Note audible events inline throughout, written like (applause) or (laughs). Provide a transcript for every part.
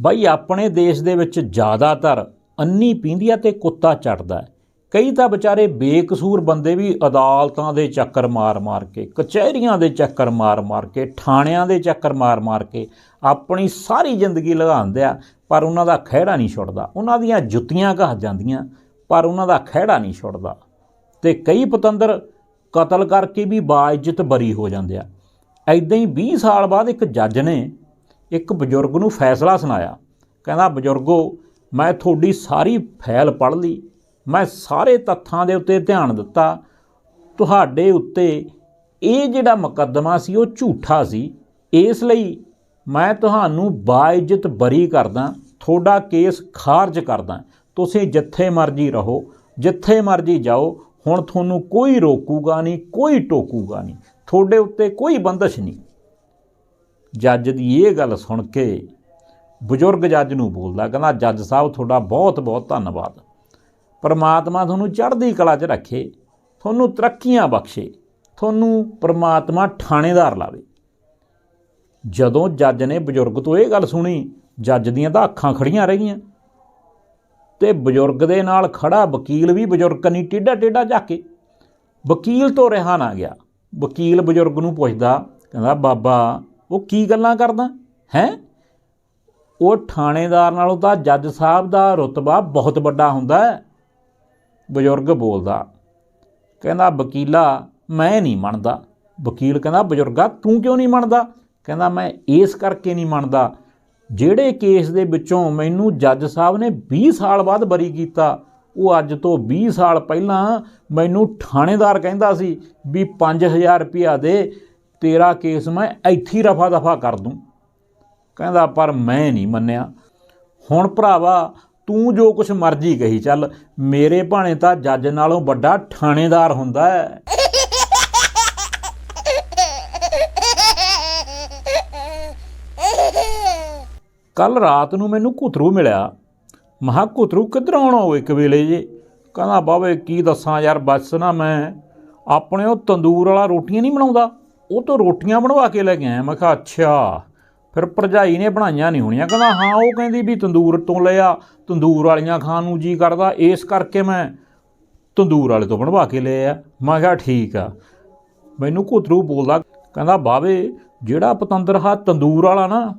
ਬਾਈ ਆਪਣੇ ਦੇਸ਼ ਦੇ ਵਿੱਚ ਜ਼ਿਆਦਾਤਰ ਅੰਨੀ ਪੀਂਦੀਆਂ ਤੇ ਕੁੱਤਾ ਚੜਦਾ ਹੈ। ਕਈ ਤਾਂ ਵਿਚਾਰੇ ਬੇਕਸੂਰ ਬੰਦੇ ਵੀ ਅਦਾਲਤਾਂ ਦੇ ਚੱਕਰ ਮਾਰ-ਮਾਰ ਕੇ, ਕਚਹਿਰੀਆਂ ਦੇ ਚੱਕਰ ਮਾਰ-ਮਾਰ ਕੇ, ਥਾਣਿਆਂ ਦੇ ਚੱਕਰ ਮਾਰ-ਮਾਰ ਕੇ ਆਪਣੀ ਸਾਰੀ ਜ਼ਿੰਦਗੀ ਲਗਾਉਂਦੇ ਆ, ਪਰ ਉਹਨਾਂ ਦਾ ਖਹਿੜਾ ਨਹੀਂ ਛੁੱਟਦਾ। ਉਹਨਾਂ ਦੀਆਂ ਜੁੱਤੀਆਂ ਘਹ ਜਾਂਦੀਆਂ, ਪਰ ਉਹਨਾਂ ਦਾ ਖਹਿੜਾ ਨਹੀਂ ਛੁੱਟਦਾ। ਤੇ ਕਈ ਪਤੰਦਰ ਕਤਲ ਕਰਕੇ ਵੀ ਬਾਇਜ਼ਤ ਬਰੀ ਹੋ ਜਾਂਦੇ ਆ। ਐਦਾਂ ਹੀ 20 ਸਾਲ ਬਾਅਦ ਇੱਕ ਜੱਜ ਨੇ ਇੱਕ ਬਜ਼ੁਰਗ ਨੂੰ ਫੈਸਲਾ ਸੁਣਾਇਆ। ਕਹਿੰਦਾ, ਬਜ਼ੁਰਗੋ, ਮੈਂ ਤੁਹਾਡੀ ਸਾਰੀ ਫਾਈਲ ਪੜ੍ਹ ਲਈ। ਮੈਂ ਸਾਰੇ ਤੱਥਾਂ ਦੇ ਉੱਤੇ ਧਿਆਨ ਦਿੱਤਾ। ਤੁਹਾਡੇ ਉੱਤੇ ਇਹ ਜਿਹੜਾ ਮੁਕੱਦਮਾ ਸੀ, ਉਹ ਝੂਠਾ ਸੀ। ਇਸ ਲਈ ਮੈਂ ਤੁਹਾਨੂੰ ਬਾਇਜ਼ਤ ਬਰੀ ਕਰਦਾ। ਤੁਹਾਡਾ ਕੇਸ ਖਾਰਜ ਕਰਦਾ। ਤੁਸੀਂ ਜਿੱਥੇ ਮਰਜ਼ੀ ਰਹੋ, ਜਿੱਥੇ ਮਰਜ਼ੀ ਜਾਓ। ਹੁਣ ਤੁਹਾਨੂੰ ਕੋਈ ਰੋਕੂਗਾ ਨਹੀਂ, ਕੋਈ ਟੋਕੂਗਾ ਨਹੀਂ। ਤੁਹਾਡੇ ਉੱਤੇ ਕੋਈ ਬੰਦਸ਼ ਨਹੀਂ। ਜੱਜ ਦੀ ਇਹ ਗੱਲ ਸੁਣ ਕੇ ਬਜ਼ੁਰਗ ਜੱਜ ਨੂੰ ਬੋਲਦਾ, ਕਹਿੰਦਾ, ਜੱਜ ਸਾਹਿਬ, ਤੁਹਾਡਾ ਬਹੁਤ ਬਹੁਤ ਧੰਨਵਾਦ। ਪਰਮਾਤਮਾ ਤੁਹਾਨੂੰ ਚੜ੍ਹਦੀ ਕਲਾ 'ਚ ਰੱਖੇ, ਤੁਹਾਨੂੰ ਤਰੱਕੀਆਂ ਬਖਸ਼ੇ, ਤੁਹਾਨੂੰ ਪਰਮਾਤਮਾ ਥਾਣੇਦਾਰ ਲਾਵੇ। ਜਦੋਂ ਜੱਜ ਨੇ ਬਜ਼ੁਰਗ ਤੋਂ ਇਹ ਗੱਲ ਸੁਣੀ, ਜੱਜ ਦੀਆਂ ਤਾਂ ਅੱਖਾਂ ਖੜੀਆਂ ਰਹੀਆਂ ਗਈਆਂ। ਤੇ ਬਜ਼ੁਰਗ ਦੇ ਨਾਲ ਖੜਾ ਵਕੀਲ ਵੀ ਬਜ਼ੁਰਗ ਕਨੀ ਟੇਢਾ ਟੇਢਾ ਝਾਕੇ ਵਕੀਲ ਤੋਂ ਰਿਹਾ ਨਾ ਗਿਆ। ਵਕੀਲ ਬਜ਼ੁਰਗ ਨੂੰ ਪੁੱਛਦਾ, ਕਹਿੰਦਾ, ਬਾਬਾ ਉਹ ਕੀ ਗੱਲਾਂ ਕਰਦਾ? ਹੈ? ਉਹ ਥਾਣੇਦਾਰ ਨਾਲੋਂ ਤਾਂ ਜੱਜ ਸਾਹਿਬ ਦਾ ਰੁਤਬਾ ਬਹੁਤ ਵੱਡਾ ਹੁੰਦਾ ਹੈ। ਬਜ਼ੁਰਗ ਬੋਲਦਾ, ਕਹਿੰਦਾ, ਵਕੀਲਾ, ਮੈਂ ਨਹੀਂ ਮੰਨਦਾ। ਵਕੀਲ ਕਹਿੰਦਾ, ਬਜ਼ੁਰਗਾ, ਤੂੰ ਕਿਉਂ ਨਹੀਂ ਮੰਨਦਾ? ਕਹਿੰਦਾ, ਮੈਂ ਇਸ ਕਰਕੇ ਨਹੀਂ ਮੰਨਦਾ, ਜਿਹੜੇ ਕੇਸ ਦੇ ਵਿੱਚੋਂ ਮੈਨੂੰ ਜੱਜ ਸਾਹਿਬ ਨੇ 20 ਸਾਲ ਬਾਅਦ ਬਰੀ ਕੀਤਾ, ਉਹ ਅੱਜ ਤੋਂ 20 ਸਾਲ ਪਹਿਲਾਂ ਮੈਨੂੰ ਥਾਣੇਦਾਰ ਕਹਿੰਦਾ ਸੀ ਵੀ 5000 ਰੁਪਇਆ ਦੇ ਤੇਰਾ ਕੇਸ ਮੈਂ ਇੱਥੇ ਰਫਾ ਦਫਾ ਕਰ ਦੂੰ। ਕਹਿੰਦਾ, ਪਰ ਮੈਂ ਨਹੀਂ ਮੰਨਿਆ। ਹੁਣ ਭਰਾਵਾ, ਤੂੰ ਜੋ ਕੁਛ ਮਰਜ਼ੀ ਕਹੀ ਚੱਲ। ਮੇਰੇ ਭਾਣੇ ਤਾਂ ਜੱਜ ਨਾਲੋਂ ਵੱਡਾ ਥਾਣੇਦਾਰ ਹੁੰਦਾ ਹੈ। ਕੱਲ ਰਾਤ ਨੂੰ ਮੈਨੂੰ ਘੁਤਰੂ ਮਿਲਿਆ। ਮਹਾ ਘੁਤਰੂ ਕਿੱਧਰੋਂ ਆਉਣਾ ਹੋਵੇ ਇੱਕ ਵੇਲੇ ਜੇ? ਕਹਿੰਦਾ ਬਾਵੇ ਕੀ ਦੱਸਾਂ ਯਾਰ, ਬਸ ਨਾ ਮੈਂ। ਆਪਣੇ ਉਹ ਤੰਦੂਰ ਵਾਲਾ ਰੋਟੀਆਂ ਨਹੀਂ ਬਣਾਉਂਦਾ। ਉਹ ਤੋਂ ਰੋਟੀਆਂ ਬਣਵਾ ਕੇ ਲੈ ਕੇ ਆਇਆ ਮੈਂ ਕਿਹਾ, ਅੱਛਾ, ਫਿਰ ਭਰਜਾਈ ਨੇ ਬਣਾਈਆਂ ਨਹੀਂ ਹੋਣੀਆਂ। ਕਹਿੰਦਾ, ਹਾਂ, ਉਹ ਕਹਿੰਦੀ ਵੀ ਤੰਦੂਰ ਤੋਂ ਲਿਆ, ਤੰਦੂਰ ਵਾਲੀਆਂ ਖਾਣ ਨੂੰ ਜੀ ਕਰਦਾ, ਇਸ ਕਰਕੇ ਮੈਂ ਤੰਦੂਰ ਵਾਲੇ ਤੋਂ ਬਣਵਾ ਕੇ ਲਿਆ। ਮੈਂ ਕਿਹਾ, ਠੀਕ ਆ। ਮੈਨੂੰ ਘੁਤਰੂ ਬੋਲਦਾ, ਕਹਿੰਦਾ, ਬਾਵੇ, ਜਿਹੜਾ ਪਤੰਦਰ ਹਾ ਤੰਦੂਰ ਵਾਲਾ ਨਾ,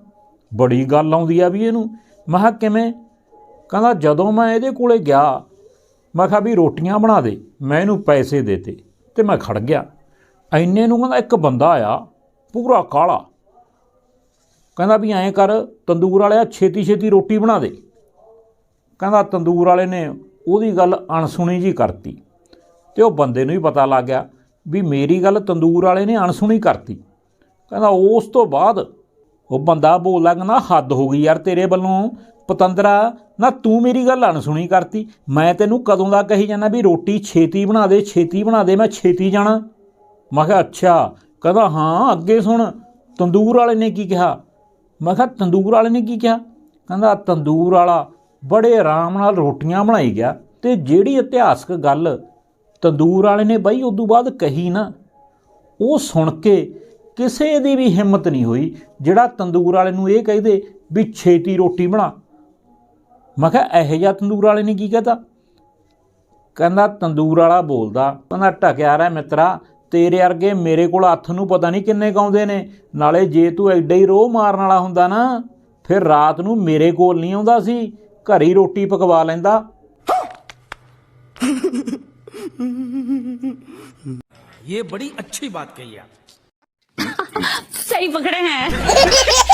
ਬੜੀ ਗੱਲ ਆਉਂਦੀ ਆ ਵੀ ਇਹਨੂੰ। ਮੈਂ ਕਿਹਾ, ਕਿਵੇਂ? ਕਹਿੰਦਾ, ਜਦੋਂ ਮੈਂ ਇਹਦੇ ਕੋਲੇ ਗਿਆ, ਮੈਂ ਕਿਹਾ ਵੀ ਰੋਟੀਆਂ ਬਣਾ ਦੇ, ਮੈਂ ਇਹਨੂੰ ਪੈਸੇ ਦੇਤੇ ਤੇ ਮੈਂ ਖੜ ਗਿਆ। ਐਨੇ ਨੂੰ ਕਹਿੰਦਾ ਇੱਕ ਬੰਦਾ ਆਇਆ, ਪੂਰਾ ਕਾਲਾ। ਕਹਿੰਦਾ ਵੀ ਐਂ ਕਰ, ਤੰਦੂਰ ਵਾਲਿਆ ਛੇਤੀ ਛੇਤੀ ਰੋਟੀ ਬਣਾ ਦੇ। ਕਹਿੰਦਾ ਤੰਦੂਰ ਵਾਲੇ ਨੇ ਉਹਦੀ ਗੱਲ ਅਣਸੁਣੀ ਜੀ ਕਰਤੀ। ਤੇ ਉਹ ਬੰਦੇ ਨੂੰ ਹੀ ਪਤਾ ਲੱਗ ਗਿਆ ਵੀ ਮੇਰੀ ਗੱਲ ਤੰਦੂਰ ਵਾਲੇ ਨੇ ਅਣਸੁਣੀ ਕਰਤੀ। ਕਹਿੰਦਾ ਉਸ ਤੋਂ ਬਾਅਦ ਉਹ ਬੰਦਾ ਬੋਲਦਾ ਕਹਿੰਦਾ ਹੱਦ ਹੋ ਗਈ ਯਾਰ ਤੇਰੇ ਵੱਲੋਂ। ਪਤੰਦਰਾ, ਨਾ ਤੂੰ ਮੇਰੀ ਗੱਲ ਅਣਸੁਣੀ ਕਰਤੀ। ਮੈਂ ਤੈਨੂੰ ਕਦੋਂ ਦਾ ਕਹੀ ਜਾਂਦਾ ਵੀ ਰੋਟੀ ਛੇਤੀ ਬਣਾ ਦੇ, ਛੇਤੀ ਬਣਾ ਦੇ, ਮੈਂ ਛੇਤੀ ਜਾਣਾ। ਮੈਂ ਕਿਹਾ, ਅੱਛਾ, ਕਹਿੰਦਾ, ਹਾਂ, ਅੱਗੇ ਸੁਣ, ਤੰਦੂਰ ਵਾਲੇ ਨੇ ਕੀ ਕਿਹਾ? ਮੈਂ ਕਿਹਾ, ਤੰਦੂਰ ਵਾਲੇ ਨੇ ਕੀ ਕਿਹਾ? ਕਹਿੰਦਾ, ਤੰਦੂਰ ਵਾਲਾ ਬੜੇ ਆਰਾਮ ਨਾਲ ਰੋਟੀਆਂ ਬਣਾਈ ਗਿਆ ਤੇ ਜਿਹੜੀ ਇਤਿਹਾਸਕ ਗੱਲ ਤੰਦੂਰ ਵਾਲੇ ਨੇ ਬਾਈ ਬਈ ਤੋਂ ਬਾਅਦ ਕਹੀ ਨਾ, ਉਹ ਸੁਣ ਕੇ ਕਿਸੇ ਦੀ ਵੀ ਹਿੰਮਤ ਨਹੀਂ ਹੋਈ ਜਿਹੜਾ ਤੰਦੂਰ ਵਾਲੇ ਨੂੰ ਇਹ ਕਹਿੰਦੇ ਵੀ ਛੇਤੀ ਰੋਟੀ ਬਣਾ। ਮੈਂ ਕਿਹਾ, ਇਹੋ ਜਿਹਾ ਤੰਦੂਰ ਵਾਲੇ ਨੇ ਕੀ ਕਹਤਾ? ਕਹਿੰਦਾ, ਤੰਦੂਰ ਵਾਲਾ ਬੋਲਦਾ, ਕਹਿੰਦਾ ਟਕਿਆ ਰਹਿ ਮਿੱਤਰਾ ਤੇਰੇ ਵਰਗੇ ਮੇਰੇ ਕੋਲ ਹੱਥ ਨੂੰ ਪਤਾ ਨਹੀਂ ਕਿੰਨੇ ਕਾਉਂਦੇ ਨੇ। ਨਾਲੇ ਜੇ ਤੂੰ ਐਡਾ ਹੀ ਰੋਹ ਮਾਰਨ ਵਾਲਾ ਹੁੰਦਾ ਨਾ ਫਿਰ ਰਾਤ ਨੂੰ ਮੇਰੇ ਕੋਲ ਨਹੀਂ ਆਉਂਦਾ ਸੀ। ਘਰ ਹੀ ਰੋਟੀ ਪਕਵਾ ਲੈਂਦਾ। ਇਹ ਬੜੀ ਅੱਛੀ ਬਾਤ ਕਹੀ ਆ। ਸਹੀ ਪਕੜੇ ਹੈ। (laughs)